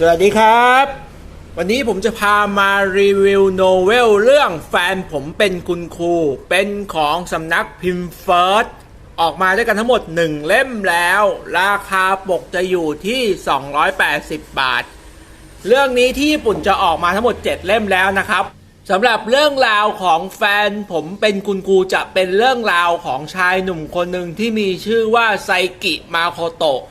สวัสดีครับ วันนี้ผมจะพามารีวิวโนเวลเรื่องแฟนผมเป็นคุณครู เป็นของสำนักพิมพ์เฟิร์สออกมาด้วยกันทั้งหมด 1 เล่มแล้ว ราคาปกจะอยู่ที่ 280 บาท เรื่องนี้ที่ญี่ปุ่นจะออกมาทั้งหมด 7 เล่มแล้วนะครับสำหรับเรื่องราวของแฟนผมเป็นคุณครูจะเป็นเรื่องราวของชายหนุ่มคนหนึ่งที่มีชื่อว่าไซกิมาโคโตะ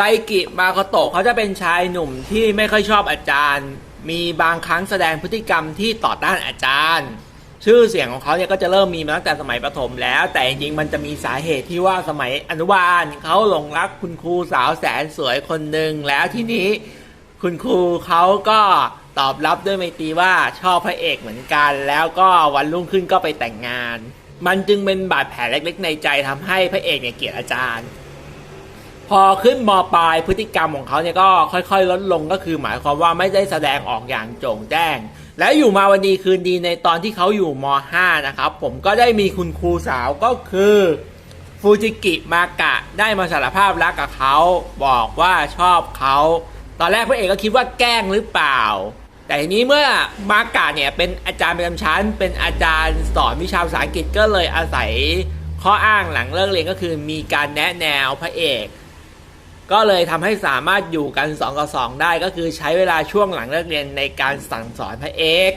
ไซกิมาโคโตะเขาจะเป็นชายหนุ่มที่ไม่ค่อยชอบอาจารย์ มีบางครั้งแสดงพฤติกรรมที่ต่อต้านอาจารย์ ชื่อเสียงของเขาเนี่ยก็จะเริ่มมีมาตั้งแต่สมัยประถมแล้ว แต่จริงๆมันจะมีสาเหตุที่ว่าสมัยอนุบาลเขาหลงรักคุณครูสาวแสนสวยคนหนึ่งแล้วทีนี้คุณครูเขาก็ตอบรับด้วยไมตรีว่าชอบพระเอกเหมือนกัน แล้วก็วันรุ่งขึ้นก็ไปแต่งงาน มันจึงเป็นบาดแผลเล็กๆในใจทำให้พระเอกเนี่ยเกลียดอาจารย์ พอขึ้นมปลายพฤติกรรมของเขาเนี่ยก็ค่อยๆ ลดลงก็คือหมายความว่าไม่ได้แสดงออกอย่างโจ่งแจ้ง แล้วอยู่มาวันดีคืนดีในตอนที่เขาอยู่ม .5 นะครับ ผมก็ได้มีคุณครูสาวก็คือฟูจิกิมากะได้มาสารภาพรักกับเขาบอกว่าชอบเขาตอนแรกพระเอกก็คิดว่าแกล้งหรือเปล่า แต่ทีนี้เมื่อมากะเนี่ยเป็นอาจารย์ประจำชั้น เป็นอาจารย์สอนวิชาภาษาอังกฤษก็เลยอาศัยข้ออ้างหลังเลิกเรียนก็คือมีการแนะแนวพระเอก ก็เลยทำให้สามารถอยู่กัน2กับ2ได้ก็คือใช้เวลาช่วงหลังเลิกเรียนในการสั่งสอนพระเอก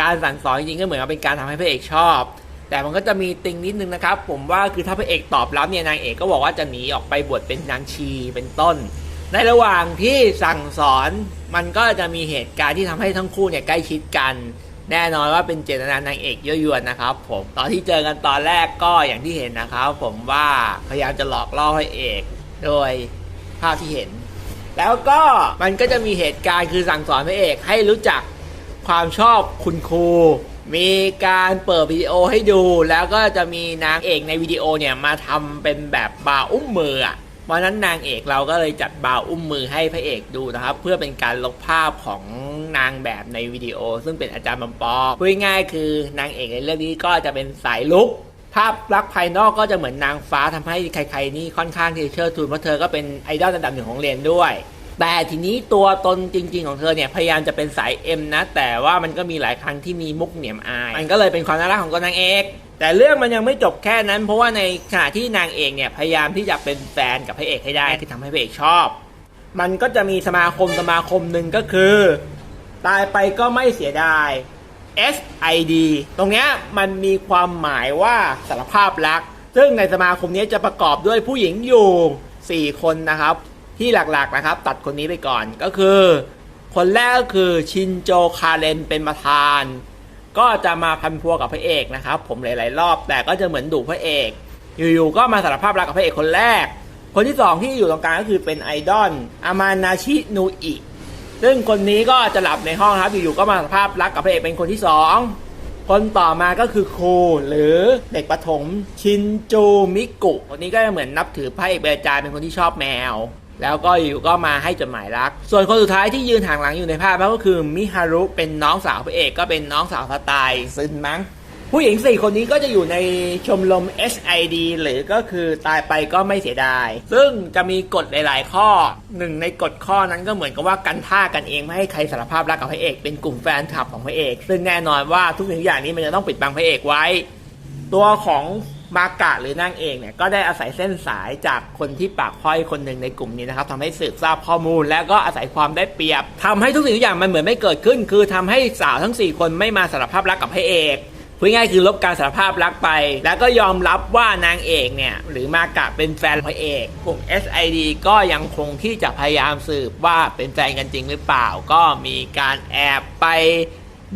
การสั่งสอนจริงๆก็เหมือนกับเป็นการทำให้พระเอกชอบ แต่มันก็จะมีติงนิดนึงนะครับ ผมว่าคือถ้าพระเอกตอบรับเนี่ยนางเอกก็บอกว่าจะหนีออกไปบวชเป็นนางชีเป็นต้น ในระหว่างที่สั่งสอนมันก็จะมีเหตุการณ์ที่ทำให้ทั้งคู่เนี่ยใกล้ชิดกัน แน่นอนว่าเป็นเจตนานางเอกยั่วยวนนะครับ ผมตอนที่เจอกันตอนแรกก็อย่างที่เห็นนะครับ ผมว่าพยายามจะหลอกล่อพระเอก โดยาพที่เห็น แล้วก็มันก็จะมีเหตุการณ์คือสั่งสอนพระเอกให้รู้จักความชอบคุณครู มีการเปิดวิดีโอให้ดู แล้วก็จะมีนางเอกในวิดีโอเนี่ยมาทำเป็นแบบบาอุ้มมืออะวันนั้นนางเอกเราก็เลยจัดบาอุ้มมือให้พระเอกดูนะครับ เพื่อเป็นการลบภาพของนางแบบในวิดีโอ ซึ่งเป็นอาจารย์บำปอพูดง่ายคือนางเอกในเรื่องนี้ก็จะเป็นสายลุก ภาพลักษณ์ภายนอกก็จะเหมือนนางฟ้าทำให้ใครๆนี่ค่อนข้างที่จะเชิดทูนเพราะเธอก็เป็นไอดอลระดับหนึ่งของเรียนด้วย แต่ทีนี้ตัวตนจริง ๆ ของเธอเนี่ยพยายามจะเป็นสายเอ็มนะ แต่ว่ามันก็มีหลายครั้งที่มีมุกเหนียมอาย มันก็เลยเป็นความน่ารักของตัวนางเอกแต่เรื่องมันยังไม่จบแค่นั้น เพราะว่าในขณะที่นางเอกเนี่ยพยายามที่จะเป็นแฟนกับพระเอกให้ได้คือทำให้พระเอกชอบ มันก็จะมีสมาคมสมาคมหนึ่งก็คือ ตายไปก็ไม่เสียดาย SID ตรงเนี้ยมันมีความหมายว่าสารภาพรัก ซึ่งในสมาคมนี้จะประกอบด้วยผู้หญิงอยู่ 4 คนนะครับ ที่หลักๆนะครับ ตัดคนนี้ไปก่อนก็คือ คนแรกก็คือชินโจคาเรนเป็นประธาน ก็จะมาพันพัวกับพระเอกนะครับ ผมหลายๆรอบแต่ก็จะเหมือนดุพระเอก อยู่ๆก็มาสารภาพรักกับพระเอกคนแรก คนที่สองที่อยู่ตรงกลางก็คือเป็นไอดอลอามานาชินูอิ ซึ่งคนนี้ก็จะหลับในห้องครับ อยู่ๆก็มาสภาพรักกับพระเอกเป็นคนที่สองคนต่อมาก็คือครูหรือเด็กประถมชินจูมิกุคนนี้ก็จะเหมือนนับถือพระเอกเป็นอาจารย์เป็นคนที่ชอบแมว แล้วก็อยู่ก็มาให้จดหมายรัก ส่วนคนสุดท้ายที่ยืนห่างหลังอยู่ในภาพก็คือมิฮารุเป็นน้องสาวพระเอกก็เป็นน้องสาวสไตล์ซึนมั้ง ผู้หญิงสี่คนนี้ก็จะอยู่ในชมรม SID หรือก็คือตายไปก็ไม่เสียดาย ซึ่งจะมีกฎหลาย ๆ ข้อหนึ่งในกฎข้อนั้นก็เหมือนกับว่ากันท่ากันเองไม่ให้ใครสารภาพรักกับพระเอก เป็นกลุ่มแฟนคลับของพระเอก ซึ่งแน่นอนว่าทุกสิ่งอย่างนี้มันจะต้องปิดบังพระเอกไว้ ตัวของมากะหรือนางเอกเนี่ยก็ได้อาศัยเส้นสายจากคนที่ปากพ้อยคนหนึ่งในกลุ่มนี้นะครับทำให้สืบทราบข้อมูล และก็อาศัยความได้เปรียบทำให้ทุกสิ่งทุกอย่างมันเหมือนไม่เกิดขึ้น คือทำให้สาวทั้ง 4 คนไม่มาสารภาพรักกับพระเอก พูดง่ายคือลบการสารภาพรักไป แล้วก็ยอมรับว่านางเอกเนี่ย หรือมากะเป็นแฟนพระเอกกลุ่ม SID ก็ยังคงที่จะพยายามสืบว่าเป็นแฟนกันจริงหรือเปล่า ก็มีการแอบไป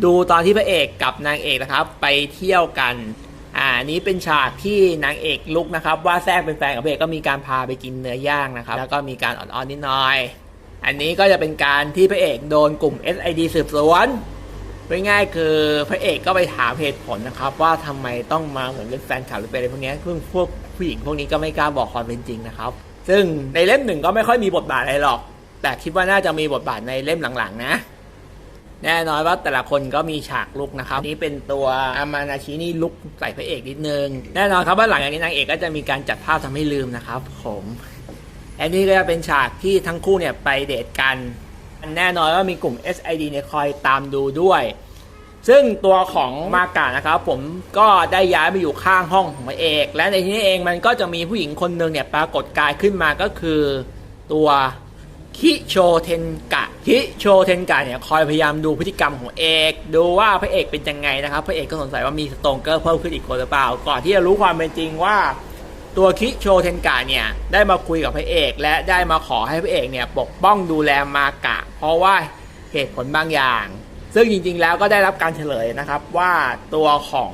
ดูตอนที่พระเอกกับนางเอกนะครับ ไปเที่ยวกันอ่านนี้เป็นฉากที่นางเอกลุกนะครับ ว่าแทรกเป็นแฟนกับพระเอกก็มีการพาไปกินเนื้อย่างนะครับ แล้วก็มีการอ่อนๆนิดหน่อย อันนี้ก็จะเป็นการที่พระเอกโดนกลุ่ม SID สืบสวน ง่ายคือพระเอกก็ไปถามเหตุผลนะครับ ว่าทำไมต้องมาเหมือนเป็นแฟนคลับหรือเป็นอะไรพวกนี้ยซึ่งพวกผู้หญิงพวกนี้ก็ไม่กล้าบอกความเป็นจริงนะครับ ซึ่งในเล่มหนึ่งก็ไม่ค่อยมีบทบาทอะไรหรอก แต่คิดว่าน่าจะมีบทบาทในเล่มหลังๆ นะ แน่นอนว่าแต่ละคนก็มีฉากลุกนะครับ นี่เป็นตัวอามานาชินี่ลุกใส่พระเอกนิดนึง แน่นอนครับว่าหลังจากนี้นางเอกก็จะมีการจัดภาพทำให้ลืมนะครับ ผมอันนี้ก็จะเป็นฉากที่ทั้งคู่เนี่ยไปเดทกัน แน่นอนว่ามีกลุ่ม SID เนี่ยคอยตามดูด้วย ซึ่งตัวของมากานะครับ ผมก็ได้ย้ายไปอยู่ข้างห้องของพระเอก และในที่นี้เองมันก็จะมีผู้หญิงคนหนึ่งเนี่ยปรากฏกายขึ้นมาก็คือตัวคิโชเทนกะคิโชเทนกะเนี่ยคอยพยายามดูพฤติกรรมของเอก ดูว่าพระเอกเป็นยังไงนะครับ พระเอกก็สงสัยว่ามีสโตงเกอร์เพิ่มขึ้นอีกคนหรือเปล่า ก่อนที่จะรู้ความเป็นจริงว่า ตัวคิโชเทนกะเนี่ยได้มาคุยกับพระเอก และได้มาขอให้พระเอกเนี่ยปกป้องดูแลมากะ เพราะว่าเหตุผลบางอย่าง ซึ่งจริงๆแล้วก็ได้รับการเฉลยนะครับว่าตัวของ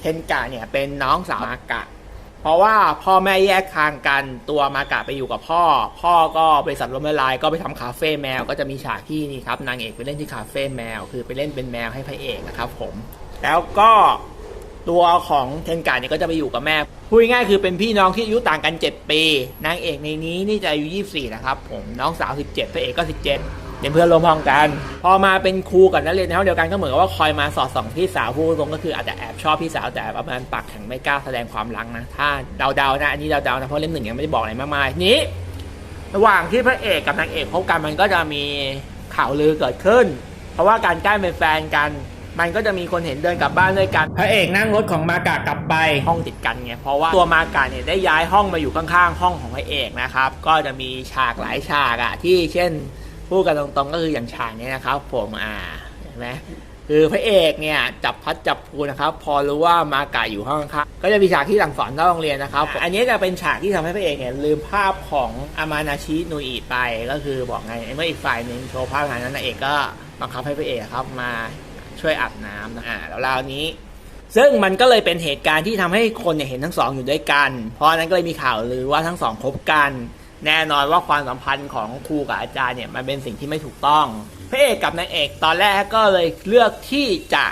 เทนกะเนี่ยเป็นน้องสาวมากะ เพราะว่าพ่อแม่แยกทางกันตัวมากะไปอยู่กับพ่อ พ่อก็บริษัทล้มละลายก็ไปทำคาเฟ่แมวก็จะมีฉากที่นี่ครับนางเอกไปเล่นที่คาเฟ่แมว คือไปเล่นเป็นแมวให้พระเอกนะครับผมแล้วก็ ตัวของเทนกะเนี่ยก็จะไปอยู่กับแม่ พูดง่ายคือเป็นพี่น้องที่อายุต่างกัน 7 ปี นางเอกในนี้นี่จะอายุ 24 นะครับผมน้องสาว 17พระเอกก็ 17เป็นเพื่อนร่วมห้องกัน พอมาเป็นครูกับนักเรียนในห้องเดียวกันก็เหมือนกับว่าคอยมาสอดส่องพี่สาวผู้ตรงก็คืออาจจะแอบชอบพี่สาวแต่ประมาณปากแข็งไม่กล้าแสดงความรักนะ ถ้าเดาๆนะอันนี้เดาๆนะเพราะเล่มหนึ่งยังไม่ได้บอกอะไรมากมายนี้ ระหว่างที่พระเอกกับนางเอกพบกันมันก็จะมีข่าวลือเกิดขึ้น เพราะว่าการใกล้เป็นแฟนกัน มันก็จะมีคนเห็นเดินกลับบ้านด้วยกัน พระเอกนั่งรถของมากากลับไป ห้องติดกันไง เพราะว่าตัวมากาเนี่ยได้ย้ายห้องมาอยู่ข้างๆ ห้องของพระเอกนะครับ ก็จะมีฉากหลายฉากอะที่เช่นพูดกันตรงๆก็คืออย่างฉากนี้นะครับ ผมอ่าเห็นไหมคือพระเอกเนี่ยจับพัดจับผูนะครับ พอรู้ว่ามากาอยู่ห้องข้างๆก็จะมีฉากที่สั่งสอนนอกโรงเรียนนะครับ อันนี้จะเป็นฉากที่ทำให้พระเอกเนี่ยลืมภาพของอามานาชินุอิไป ก็คือบอกไงเมื่ออีกฝ่ายหนึ่งโชว์ภาพงานนั้นนางเอกก็บังคับให้พระเอกครับมา ช่วยอาบน้ำนะอ่าแล้วราวนี้ ซึ่งมันก็เลยเป็นเหตุการณ์ที่ทำให้คนเนี่ยเห็นทั้งสองอยู่ด้วยกัน เพราะนั้นก็เลยมีข่าวลือว่าทั้งสองคบกัน แน่นอนว่าความสัมพันธ์ของครูกับอาจารย์เนี่ยมันเป็นสิ่งที่ไม่ถูกต้องพระเอกกับนางเอกตอนแรกก็เลยเลือกที่จะ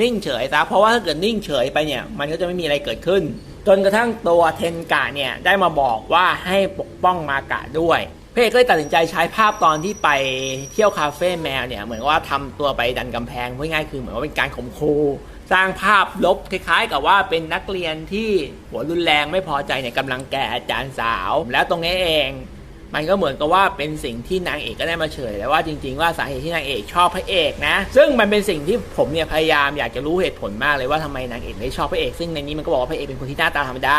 นิ่งเฉยซะเพราะว่าถ้าเกิดนิ่งเฉยไปเนี่ยมันก็จะไม่มีอะไรเกิดขึ้น จนกระทั่งตัวเทนกะเนี่ยได้มาบอกว่าให้ปกป้องมากะด้วย เอกก็เลยตัดสินใจใช้ภาพตอนที่ไปเที่ยวคาเฟ่แมวเนี่ยเหมือนว่าทำตัวไปดันกำแพงพูดง่ายๆคือเหมือนว่าเป็นการข่มขู่สร้างภาพลบคล้ายๆ กับว่าเป็นนักเรียนที่หัวรุนแรงไม่พอใจเนี่ยกำลังแก่อาจารย์สาว แล้วตรงนี้เอง มันก็เหมือนกับว่าเป็นสิ่งที่นางเอกก็ได้มาเฉยแล้วว่าจริงๆว่าสาเหตุที่นางเอกชอบพระเอกนะ ซึ่งมันเป็นสิ่งที่ผมเนี่ยพยายามอยากจะรู้เหตุผลมากเลยว่าทำไมนางเอกไม่ชอบพระเอกซึ่งในนี้มันก็บอกว่าพระเอกเป็นคนที่หน้าตาธรรมดา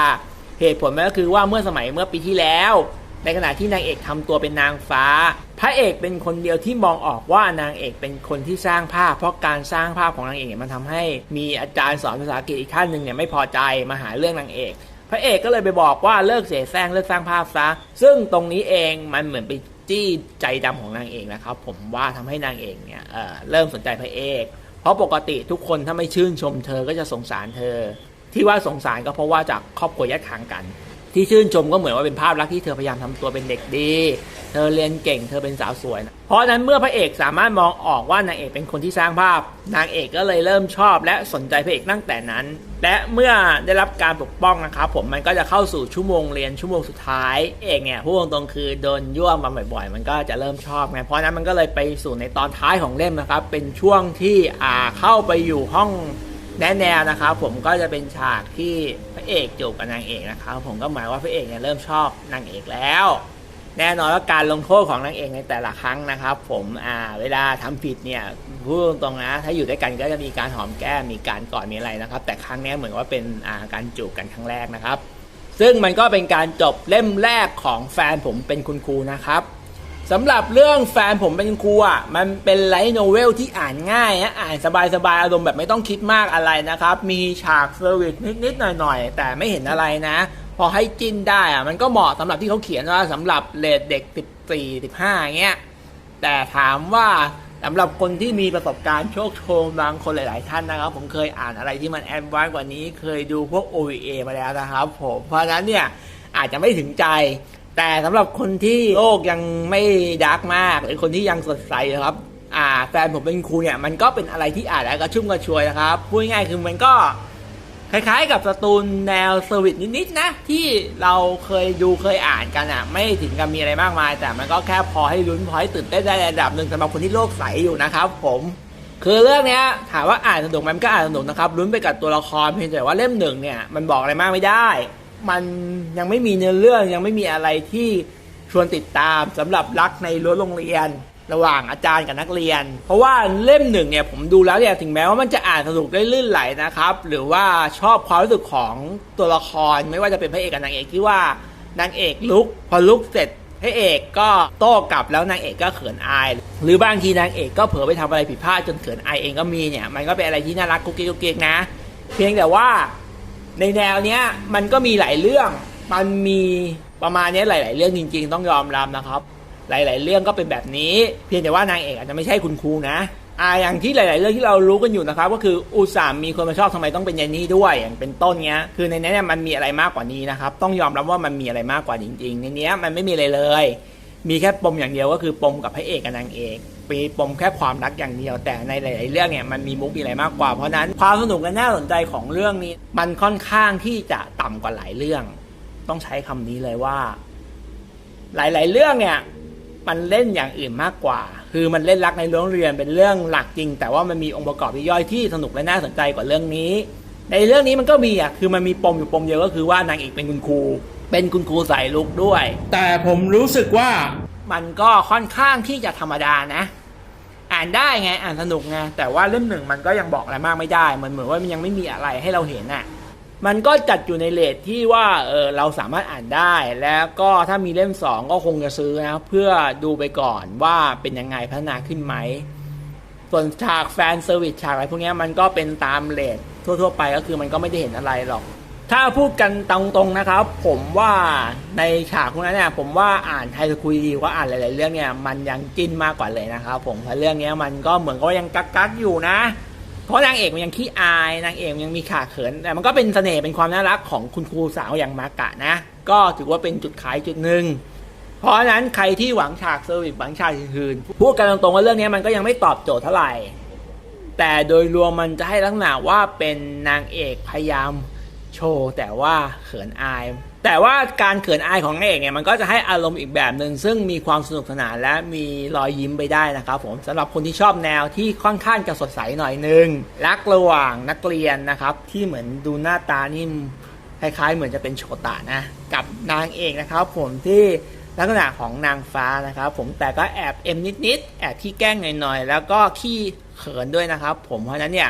เหตุผลมันก็คือว่าเมื่อสมัยเมื่อปีที่แล้ว ในขณะที่นางเอกทำตัวเป็นนางฟ้า พระเอกเป็นคนเดียวที่มองออกว่านางเอกเป็นคนที่สร้างภาพ เพราะการสร้างภาพของนางเอกมันทำให้มีอาจารย์สอนภาษาอังกฤษอีกท่านหนึ่งเนี่ยไม่พอใจมาหาเรื่องนางเอก พระเอกก็เลยไปบอกว่าเลิกเสแสร้งเลิกสร้างภาพซะ ซึ่งตรงนี้เองมันเหมือนไปจี้ใจดำของนางเอกนะครับ ผมว่าทำให้นางเอกเนี่ยเเริ่มสนใจพระเอก เพราะปกติทุกคนถ้าไม่ชื่นชมเธอก็จะสงสารเธอ ที่ว่าสงสารก็เพราะว่าจากครอบครัวแยกทางกัน ที่ชื่นชมก็เหมือนว่าเป็นภาพลักษณ์ที่เธอพยายามทำตัวเป็นเด็กดี เธอเรียนเก่ง เธอเป็นสาวสวยนะเพราะนั้นเมื่อพระเอกสามารถมองออกว่านางเอกเป็นคนที่สร้างภาพ นางเอกก็เลยเริ่มชอบ และสนใจพระเอกตั้งแต่นั้น และเมื่อได้รับการปกป้องนะครับผมมันก็จะเข้าสู่ชั่วโมงเรียนชั่วโมงสุดท้ายเอกเนี่ยพูดตรงๆคือโดนยั่วมาบ่อยๆ มันก็จะเริ่มชอบไงเพราะฉะนั้นมันก็เลยไปสู่ในตอนท้ายของเล่มนะครับเป็นช่วงที่อ่าเข้าไปอยู่ห้อง แนแนวนะครับผมก็จะเป็นฉากที่พระเอกจูบกับนางเอกนะครับผมก็หมายว่าพระเอกเนี่ยเริ่มชอบนางเอกแล้ว แน่นอนว่าการลงโทษของนางเอกในแต่ละครั้งนะครับ ผมอ่าเวลาทำผิดเนี่ยพูดตรงๆนะ ถ้าอยู่ด้วยกันก็จะมีการหอมแก้มมีการกอดมีอะไรนะครับ แต่ครั้งนี้เหมือนว่าเป็นอ่าการจูบกันครั้งแรกนะครับ ซึ่งมันก็เป็นการจบเล่มแรกของแฟนผมเป็นคุณครูนะครับ สำหรับเรื่องแฟนผมเป็นครูอะมันเป็นไลท์โนเวลที่อ่านง่ายนะอ่านสบายๆอารมณ์แบบไม่ต้องคิดมากอะไรนะครับ มีฉากเซอร์วิสนิดๆหน่อยๆ แต่ไม่เห็นอะไรนะ พอให้จิ้นได้อะมันก็เหมาะสำหรับที่เขาเขียนว่าสำหรับเลดเด็ก 14 15เงี้ยแต่ถามว่าสำหรับคนที่มีประสบการณ์โชคโชนบางคนหลาย ๆ ท่านนะครับ ผมเคยอ่านอะไรที่มันแอดวานซ์กว่านี้ เคยดูพวก OVA มาแล้วนะครับผมเพราะฉะนั้นเนี่ยอาจจะไม่ถึงใจ แต่สำหรับคนที่โลกยังไม่ดาร์กมาก หรือคนที่ยังสดใสนะครับ อ่า แฟนผมเป็นครูเนี่ย มันก็เป็นอะไรที่อ่านแล้วก็ชุ่มกระชวยนะครับพูดง่ายๆคือมันก็คล้ายๆ กับสตูนแนวเซอร์วิสนิดๆนะ ที่เราเคยดูเคยอ่านกันอะ่ะ ไม่ถึงกับมีอะไรมากมาย แต่มันก็แค่พอให้ลุ้นพอให้ตื่นเต้นได้ระดับหนึ่งสำหรับคนที่โลกใสอยู่นะครับ ผมคือเรื่องเนี้ยถามว่าอ่านสนุกไหมมันก็อ่านสนุกนะครับลุ้นไปกับตัวละครเพียงแต่ว่าเล่มหนึ่งเนี่ยมันบอกอะไรมากไม่ได้ มันยังไม่มีเนื้อเรื่องยังไม่มีอะไรที่ชวนติดตามสำหรับรักในรั้วโรงเรียน ระหว่างอาจารย์กับนักเรียน เพราะว่าเล่มหนึ่งเนี่ยผมดูแล้วเนี่ยถึงแม้ว่ามันจะอ่านสนุกได้ลื่นไหลนะครับ หรือว่าชอบความรู้สึกของตัวละครไม่ว่าจะเป็นพระเอกกับนางเอกที่ว่านางเอกลุกพอลุกเสร็จพระเอกก็โต้กลับแล้วนางเอกก็เขินอาย หรือบางทีนางเอกก็เผลอไปทำอะไรผิดพลาดจนเขินอายเองก็มีเนี่ยมันก็เป็นอะไรที่น่ารักกุ๊กกิ๊กกุ๊กกิ๊กนะ เพียงแต่ว่า ในแนวเนี้ยมันก็มีหลายเรื่อง มันมีประมาณเนี้ยหลาย ๆ เรื่องจริง ๆ ต้องยอมรับนะครับ หลาย ๆ เรื่องก็เป็นแบบนี้ เพียงแต่ว่านางเอกอาจจะไม่ใช่คุณครูนะอ่าอย่างที่หลาย ๆ เรื่องที่เรารู้กันอยู่นะครับ ก็คืออุตส่าห์มีคนมาชอบทำไมต้องเป็นยายนี่ด้วยอย่างเป็นต้นเนี้ย คือในนี้เนี่ยมันมีอะไรมากกว่านี้นะครับ ต้องยอมรับว่ามันมีอะไรมากกว่าจริง ๆ ในเนี้ยมันไม่มีอะไรเลย มีแค่ปมอย่างเดียวก็คือปมกับพระเอกกับนางเอก มีปมแค่ความรักอย่างเดียว แต่ในหลาย ๆ เรื่องเนี่ยมันมีมุกมีอะไรมากกว่า เพราะนั้นความสนุกและน่าสนใจของเรื่องนี้ มันค่อนข้างที่จะต่ำกว่าหลายเรื่อง ต้องใช้คำนี้เลยว่า หลาย ๆ เรื่องเนี่ย มันเล่นอย่างอื่นมากกว่า คือมันเล่นรักในโรงเรียนเป็นเรื่องหลักจริง แต่ว่ามันมีองค์ประกอบย่อยที่สนุกและน่าสนใจกว่าเรื่องนี้ ในเรื่องนี้มันก็มีอะคือมันมีปมอยู่ปมเดียวก็คือว่านางเอกเป็นคุณครูเป็นคุณครูใส่ลุกด้วย แต่ผมรู้สึกว่ามันก็ค่อนข้างที่จะธรรมดานะ อ่านได้ไงอ่านสนุกไงแต่ว่าเล่มหนึ่งมันก็ยังบอกอะไรมากไม่ได้ มันเหมือนว่ามันยังไม่มีอะไรให้เราเห็นอะมันก็จัดอยู่ในเลทที่ว่าเออเราสามารถอ่านได้ แล้วก็ถ้ามีเล่มสองก็คงจะซื้อนะเพื่อดูไปก่อนว่าเป็นยังไงพัฒนาขึ้นไหม ส่วนฉากแฟนเซอร์วิสฉากอะไรพวกนี้มันก็เป็นตามเลททั่ว ๆ ไปก็คือมันก็ไม่ได้เห็นอะไรหรอก ถ้าพูดกันตรงๆนะครับ ผมว่าในฉากพวกนั้นเนี่ยผมว่าอ่านไทยคุยดีกว่าอ่านหลาย ๆ เรื่องเนี่ยมันยังจิ้นมากกว่าเลยนะครับ ผมเพราะเรื่องเนี้ยมันก็เหมือนก็ยังกักกักๆอยู่นะ เพราะนางเอกมันยังขี้อายนางเอกมันยังมีขาเขินแต่มันก็เป็นเสน่ห์เป็นความน่ารักของคุณครูสาวอย่างมากะนะ ก็ถือว่าเป็นจุดขายจุดหนึ่งเพราะฉะนั้นใครที่หวังฉากเซอร์วิสหวังฉากอื่นๆพูดกันตรงๆว่าเรื่องนี้มันก็ยังไม่ตอบโจทย์เท่าไหร่แต่โดยรวมมันจะให้ลักษณะว่าเป็นนางเอกพยายาม โชว์แต่ว่าเขินอาย แต่ว่าการเขินอายของนางเอกเนี่ยมันก็จะให้อารมณ์อีกแบบหนึ่งซึ่งมีความสนุกสนานและมีรอยยิ้มไปได้นะครับผมสำหรับคนที่ชอบแนวที่ค่อนข้างจะสดใสหน่อยนึงรักระหว่างนักเรียนนะครับ ที่เหมือนดูหน้าตานี่คล้ายๆ เหมือนจะเป็นโชตะนะ กับนางเอกนะครับ ผมที่ลักษณะของนางฟ้านะครับ ผมแต่ก็แอบเอ็มนิดๆแอบขี้แกล้งหน่อยๆแล้วก็ขี้เขินด้วยนะครับ ผมเพราะนั้นเนี่ย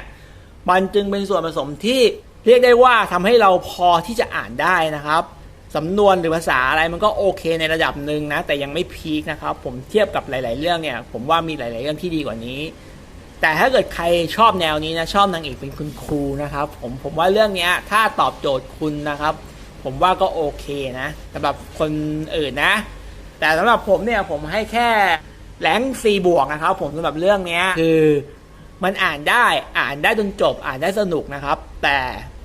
มันจึงเป็นส่วนผสมที่ เรียกได้ว่าทำให้เราพอที่จะอ่านได้นะครับสำนวนหรือภาษาอะไรมันก็โอเคในระดับหนึ่งนะ แต่ยังไม่พีคนะครับ ผมเทียบกับหลาย ๆ เรื่องเนี่ย ผมว่ามีหลาย ๆ เรื่องที่ดีกว่านี้ แต่ถ้าเกิดใครชอบแนวนี้นะ ชอบนางเอกเป็นคุณครูนะครับ ผมผมว่าเรื่องเนี้ยถ้าตอบโจทย์คุณนะครับ ผมว่าก็โอเคนะสำหรับคนอื่นนะ แต่สำหรับผมเนี่ยผมให้แค่แรงซีบวกนะครับ ผมสำหรับเรื่องเนี้ยคือ มันอ่านได้อ่านได้จนจบอ่านได้สนุกนะครับ แต่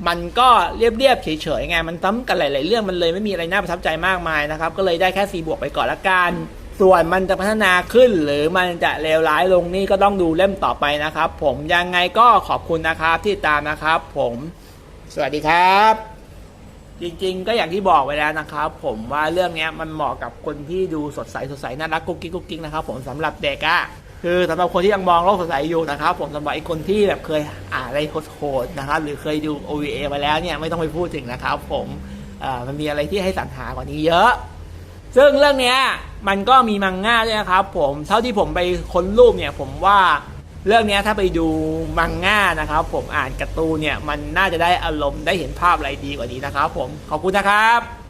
มันก็เรียบๆเฉยๆไงมันซ้ำกันหลายๆเรื่องมันเลยไม่มีอะไรน่าประทับใจมากมายนะครับ ก็เลยได้แค่ซีบวกไปก่อนละกัน ส่วนมันจะพัฒนาขึ้นหรือมันจะเลวร้ายลงนี่ก็ต้องดูเล่มต่อไปนะครับ ผมยังไงก็ขอบคุณนะครับที่ตามนะครับ ผม สวัสดีครับ จริงๆ ก็อย่างที่บอกไว้แล้วนะครับ ผมว่าเรื่องนี้มันเหมาะกับคนที่ดูสดใสสดใสน่ารักกุ๊กกิ๊กกุ๊กกิ๊กนะครับ ผมสำหรับเด็กอะ คือสำหรับคนที่ยังมองโลกสดใสอยู่นะครับ ผมสำหรับไอ้คนที่แบบเคยอ่านอะไรโหดๆนะครับ หรือเคยดู OVA มาแล้วเนี่ยไม่ต้องไปพูดถึงนะครับ ผมมันมีอะไรที่ให้สรรหากว่านี้เยอะ ซึ่งเรื่องเนี้ยมันก็มีมังง่าด้วยนะครับ ผมเท่าที่ผมไปค้นรูปเนี่ย ผมว่าเรื่องเนี้ยถ้าไปดูมังง่านะครับ ผมอ่านการ์ตูนเนี่ยมันน่าจะได้อารมณ์ได้เห็นภาพอะไรดีกว่านี้นะครับ ผมขอบคุณนะครับ